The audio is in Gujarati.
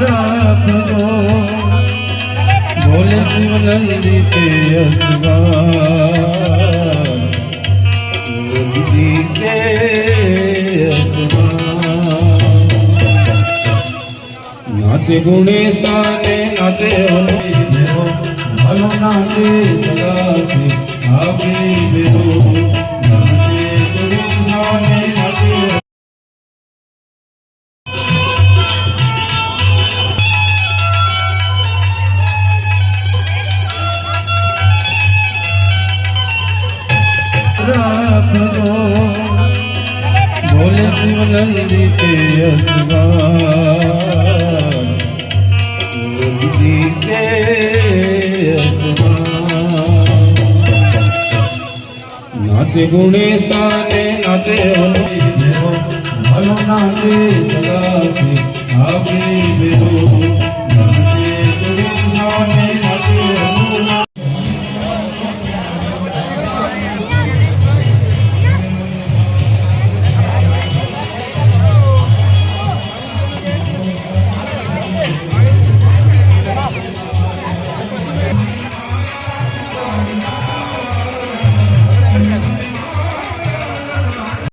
રાખજો બોલે શિવ નંદી તે નંદી તે નાચે ગુણેશાને નાચે હલો નાચે સદાસે આવે દેવો નાચે ગુણેશાને રાખજો બોલે શિવ નંદી તે નંદી તે નાચે ગુણેશાને નાચે હનુમાન દેવો. નાચે આવે દેવો